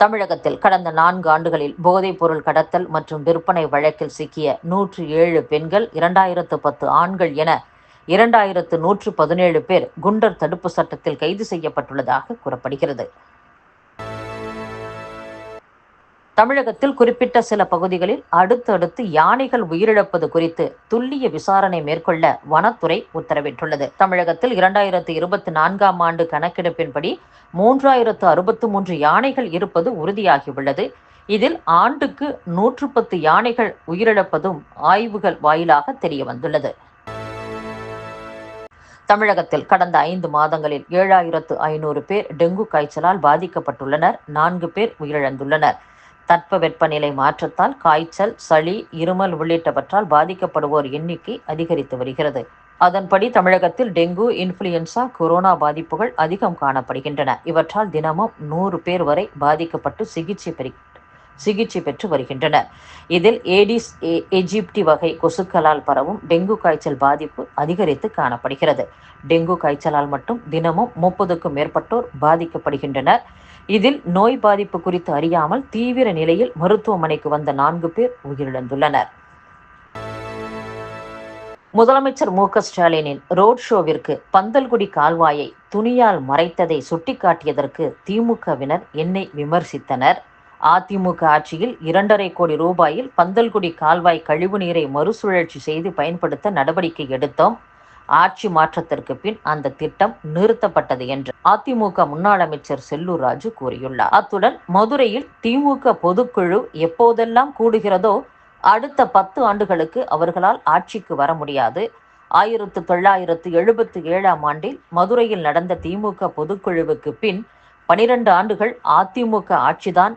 தமிழகத்தில் கடந்த நான்கு ஆண்டுகளில் போதைப் பொருள் கடத்தல் மற்றும் விற்பனை வழக்கில் சிக்கிய நூற்று ஏழு பெண்கள் இரண்டாயிரத்து பத்து ஆண்கள் என இரண்டாயிரத்து நூற்று பதினேழு பேர் குண்டர் தடுப்பு சட்டத்தில் கைது செய்யப்பட்டுள்ளதாக கூறப்படுகிறது. தமிழகத்தில் குறிப்பிட்ட சில பகுதிகளில் அடுத்தடுத்து யானைகள் உயிரிழப்பது குறித்து துல்லிய விசாரணை மேற்கொள்ள வனத்துறை உத்தரவிட்டுள்ளது. தமிழகத்தில் இரண்டாயிரத்து இருபத்தி நான்காம் ஆண்டு கணக்கெடுப்பின்படி மூன்றாயிரத்து அறுபத்து மூன்று யானைகள் இருப்பது உறுதியாகியுள்ளது. இதில் ஆண்டுக்கு நூற்று பத்து யானைகள் உயிரிழப்பதும் ஆய்வுகள் வாயிலாக தெரிய வந்துள்ளது தமிழகத்தில் கடந்த ஐந்து மாதங்களில் ஏழாயிரத்து ஐநூறு பேர் டெங்கு காய்ச்சலால் பாதிக்கப்பட்டுள்ளனர். நான்கு பேர் உயிரிழந்துள்ளனர். தட்பவெப்பநிலை மாற்றத்தால் காய்ச்சல் சளி இருமல் உள்ளிட்டவற்றால் பாதிக்கப்படுவோர் எண்ணிக்கை அதிகரித்து வருகிறது. அதன்படி தமிழகத்தில் டெங்கு இன்ஃபுளுயன்சா கொரோனா பாதிப்புகள் அதிகம் காணப்படுகின்றன. இவற்றால் தினமும் நூறு பேர் வரை பாதிக்கப்பட்டு சிகிச்சை பெறி சிகிச்சை பெற்று வருகின்றனர். இதில் ஏடிஸ் எஜிப்டி வகை கொசுக்களால் பரவும் டெங்கு காய்ச்சல் பாதிப்பு அதிகரித்து காணப்படுகிறது. டெங்கு காய்ச்சலால் மட்டும் தினமும் முப்பதுக்கும் மேற்பட்டோர் பாதிக்கப்படுகின்றனர். இதில் நோய் பாதிப்பு குறித்து அறியாமல் தீவிர நிலையில் மருத்துவமனைக்கு வந்த நான்கு பேர் உயிரிழந்துள்ளனர். முதலமைச்சர் மு க ஸ்டாலினின் ரோட் ஷோவிற்கு பந்தல்குடி கால்வாயை துணியால் மறைத்ததை சுட்டிக்காட்டியதற்கு திமுகவினர் என்னை விமர்சித்தனர். அதிமுக ஆட்சியில் இரண்டரை கோடி ரூபாயில் பந்தல்குடி கால்வாய் கழிவுநீரை மறுசுழற்சி செய்து பயன்படுத்த நடவடிக்கை எடுத்தோம். ஆட்சி மாற்றத்திற்கு பின் அந்த திட்டம் நிறுத்தப்பட்டது என்று அதிமுக முன்னாள் அமைச்சர் செல்லூர் ராஜு கூறியுள்ளார். அத்துடன் மதுரையில் திமுக பொதுக்குழு எப்போதெல்லாம் கூடுகிறதோ அடுத்த பத்து ஆண்டுகளுக்கு அவர்களால் ஆட்சிக்கு வர முடியாது. ஆயிரத்து தொள்ளாயிரத்து எழுபத்தி ஏழாம் ஆண்டில் மதுரையில் நடந்த திமுக பொதுக்குழுவுக்கு பின் பனிரெண்டு ஆண்டுகள் அதிமுக ஆட்சிதான்.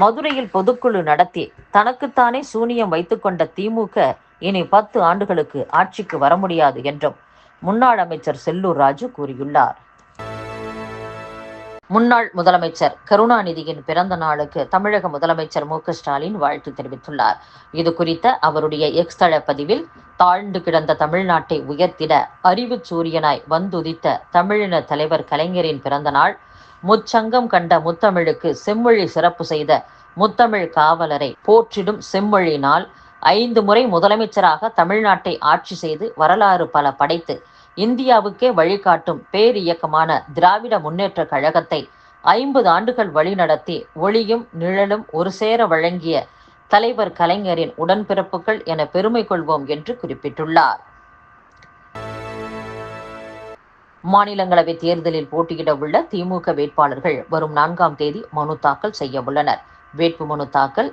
மதுரையில் பொதுக்குழு நடத்தி தனக்குத்தானே சூனியம் வைத்துக்கொண்ட திமுக இனி பத்து ஆண்டுகளுக்கு ஆட்சிக்கு வர முடியாது என்றும் முன்னாள் அமைச்சர் செல்லூர் ராஜு கூறியுள்ளார். முன்னாள் முதலமைச்சர் கருணாநிதியின் பிறந்த நாளுக்கு தமிழக முதலமைச்சர் மு ஸ்டாலின் வாழ்த்து தெரிவித்துள்ளார். இது குறித்த அவருடைய எக்ஸ் தள பதிவில் தாழ்ந்து கிடந்த தமிழ்நாட்டை உயர்த்திட அறிவு சூரியனாய் வந்துதித்த தமிழின தலைவர் கலைஞரின் பிறந்த நாள் முச்சங்கம் கண்ட முத்தமிழுக்கு செம்மொழி சிறப்பு செய்த முத்தமிழ் காவலரை போற்றிடும் செம்மொழி நாள் ஐந்து முறை முதலமைச்சராக தமிழ்நாட்டை ஆட்சி செய்து வரலாறு பல படைத்து இந்தியாவுக்கே வழிகாட்டும் பேர் இயக்கமான திராவிட முன்னேற்ற கழகத்தை ஐம்பது ஆண்டுகள் வழிநடத்தி ஒளியும் நிழலும் ஒரு சேர வழங்கிய தலைவர் கலைஞரின் உடன்பிறப்புகள் என பெருமை கொள்வோம் என்று குறிப்பிட்டுள்ளார். மாநிலங்களவை தேர்தலில் போட்டியிட உள்ள திமுக வேட்பாளர்கள் வரும் நான்காம் தேதி மனு தாக்கல் செய்ய உள்ளனர். வேட்புமனு தாக்கல்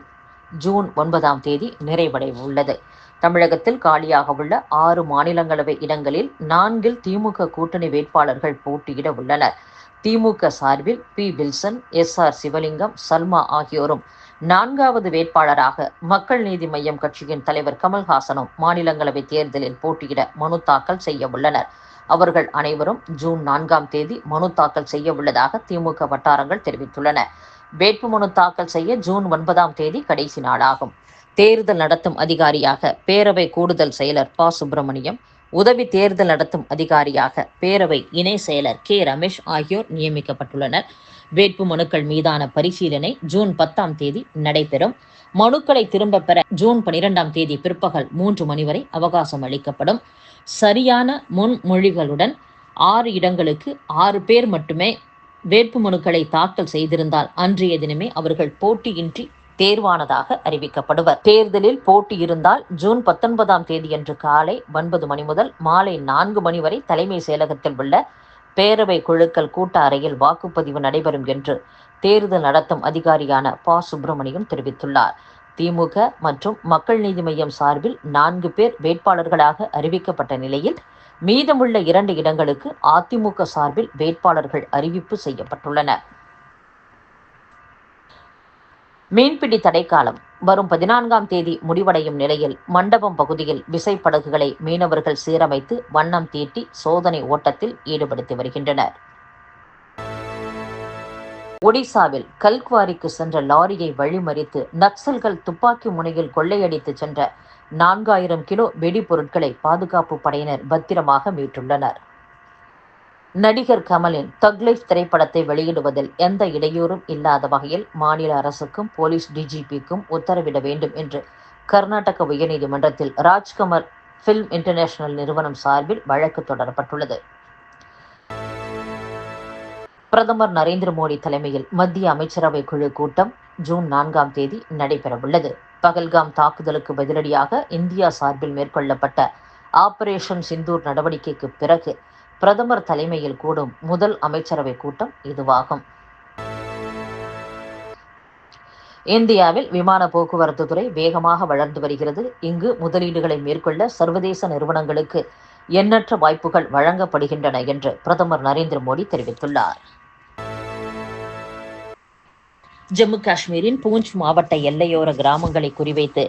ஜூன் ஒன்பதாம் தேதி நிறைவடைய உள்ளது. தமிழகத்தில் காலியாக உள்ள ஆறு மாநிலங்களவை இடங்களில் நான்கில் திமுக கூட்டணி வேட்பாளர்கள் போட்டியிட உள்ளனர். திமுக சார்பில் P. Wilson S. R. Sivalingam Salma ஆகியோரும் நான்காவது வேட்பாளராக மக்கள் நீதி மய்யம் கட்சியின் தலைவர் கமல்ஹாசனும் மாநிலங்களவை தேர்தலில் போட்டியிட மனு தாக்கல் செய்ய உள்ளனர். அவர்கள் அனைவரும் ஜூன் நான்காம் தேதி மனு தாக்கல் செய்ய உள்ளதாக திமுக வட்டாரங்கள் தெரிவித்துள்ளன. வேட்புமனு தாக்கல் செய்ய ஜூன் ஒன்பதாம் தேதி கடைசி நாளாகும். தேர்தல் நடத்தும் அதிகாரியாக பேரவை கூடுதல் செயலர் ப. சுப்பிரமணியம் உதவி தேர்தல் நடத்தும் அதிகாரியாக பேரவை இணை செயலர் கே. ரமேஷ் ஆகியோர் நியமிக்கப்பட்டுள்ளனர். வேட்பு மனுக்கள் மீதான பரிசீலனை ஜூன் பத்தாம் தேதி நடைபெறும். மனுக்களை திரும்ப பெற ஜூன் பனிரெண்டாம் தேதி பிற்பகல் மூன்று மணி வரை அவகாசம் அளிக்கப்படும். சரியான முன்மொழிகளுடன் ஆறு இடங்களுக்கு ஆறு பேர் மட்டுமே வேட்பு மனுக்களை தாக்கல் செய்திருந்தால் அன்றைய தினமே அவர்கள் போட்டியின்றி தேர்வானதாக அறிவிக்கப்படுவர். தேர்தலில் போட்டி இருந்தால் ஜூன் பத்தொன்பதாம் தேதியன்று காலை ஒன்பது மணி முதல் மாலை நான்கு மணி வரை தலைமை செயலகத்தில் உள்ள பேரவை குழுக்கள் கூட்ட அறையில் வாக்குப்பதிவு நடைபெறும் என்று தேர்தல் நடத்தும் அதிகாரியான ப. சுப்பிரமணியம் தெரிவித்துள்ளார். திமுக மற்றும் மக்கள் நீதி மையம் சார்பில் நான்கு பேர் வேட்பாளர்களாக அறிவிக்கப்பட்ட நிலையில் மீதமுள்ள இரண்டு இடங்களுக்கு அதிமுக சார்பில் வேட்பாளர்கள் அறிவிப்பு செய்யப்பட்டுள்ளன மீன்பிடி தடைக்காலம். வரும் பதினான்காம் தேதி முடிவடையும் நிலையில் மண்டபம் பகுதியில் விசைப்படகுகளை மீனவர்கள் சீரமைத்து வண்ணம் தீட்டி சோதனை ஓட்டத்தில் ஈடுபடுத்தி வருகின்றனர். ஒடிசாவில் கல்குவாரிக்கு சென்ற லாரியை வழிமறித்து நக்சல்கள் துப்பாக்கி முனையில் கொள்ளையடித்து சென்ற நான்காயிரம் கிலோ வெடிபொருட்களை பாதுகாப்பு படையினர் பத்திரமாக மீட்டுள்ளனர். நடிகர் கமலின் தக் லைஃப் திரைப்படத்தை வெளியிடுவதில் எந்த இடையூறும் இல்லாத வகையில் மாநில அரசுக்கும் போலீஸ் டிஜிபிக்கும் உத்தரவிட வேண்டும் என்று கர்நாடக உயர்நீதிமன்றத்தில் ராஜ்கமர் பிலிம் இன்டர்நேஷனல் நிறுவனம் சார்பில் வழக்கு தொடரப்பட்டுள்ளது. பிரதமர் நரேந்திர மோடி தலைமையில் மத்திய அமைச்சரவை குழு கூட்டம் ஜூன் நான்காம் தேதி நடைபெறவுள்ளது. பகல்காம் தாக்குதலுக்கு பதிலடியாக இந்தியா சார்பில் மேற்கொள்ளப்பட்ட ஆபரேஷன் சிந்தூர் நடவடிக்கைக்கு பிறகு பிரதமர் தலைமையில் கூடும் முதல் அமைச்சரவை கூட்டம் இதுவாகும். இந்தியாவில் விமான போக்குவரத்து துறை வேகமாக வளர்ந்து வருகிறது. இங்கு முதலீடுகளை மேற்கொள்ள சர்வதேச நிறுவனங்களுக்கு எண்ணற்ற வாய்ப்புகள் வழங்கப்படுகின்றன என்று பிரதமர் நரேந்திர மோடி தெரிவித்துள்ளார். ஜம்மு காஷ்மீரின் பூஞ்ச் மாவட்ட எல்லையோர கிராமங்களை குறிவைத்து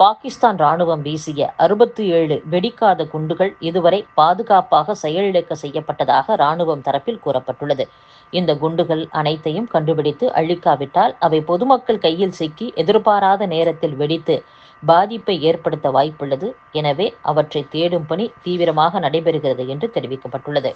பாகிஸ்தான் ராணுவம் வீசிய அறுபத்தி ஏழு வெடிக்காத குண்டுகள் இதுவரை பாதுகாப்பாக செயலிழக்க செய்யப்பட்டதாக ராணுவம் தரப்பில் கூறப்பட்டுள்ளது. இந்த குண்டுகள் அனைத்தையும் கண்டுபிடித்து அழிக்காவிட்டால் அவை பொதுமக்கள் கையில் சிக்கி எதிர்பாராத நேரத்தில் வெடித்து பாதிப்பை ஏற்படுத்த வாய்ப்புள்ளது. எனவே அவற்றை தேடும் பணி தீவிரமாக நடைபெறுகிறது என்று தெரிவிக்கப்பட்டுள்ளது.